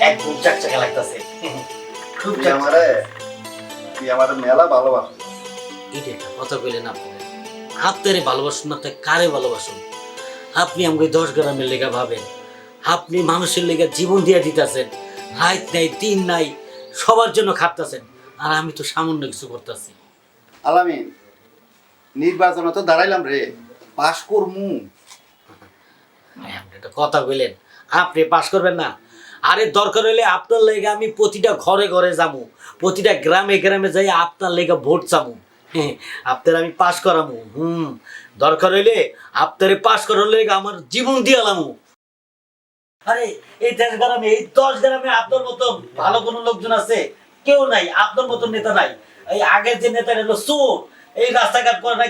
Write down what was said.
একদম চাকচাকা লাগতেছে। খুব আমারে তুই আমারে মেলা ভালোবাস এটা একটা কথা কইলেন আপনারা। আপনারে ভালোবাসুন না তাই কারে ভালোবাসুন? আপনি আমাকে দশ গ্রামের লেগা ভাবেন। আপনি মানুষের লেগা জীবন দিয়ে দিতেছেন। রাত নাই দিন নাই সবার জন্য খাটতেছেন। আর আমি তো সামান্য কিছু করতেছি। আলামিন নির্বাচনে তো দাঁড়াইলাম রে। পাশ করমু। আপনি একটা কথা কইলেন। আপনি পাস করবেন না। আরে দরকার হলে আপনার লেগে আমি প্রতিটা ঘরে ঘরে যাব প্রতিটা গ্রামে গ্রামে যাই আপনার লেগে ভোট হ্যাঁ, আপনার আমি পাস করামু। হুম দরকার হইলে আপনারে পাস করার লেগে আমার জীবন দিয়ালামু আরে এই দশ গ্রামে এই দশ গ্রামে আপনার মতো ভালো কোনো লোকজন আছে? কেউ নাই আপনার মতো নেতা নাই। এই আগের যে নেতা হলো চোর এই রাস্তাঘাট করে না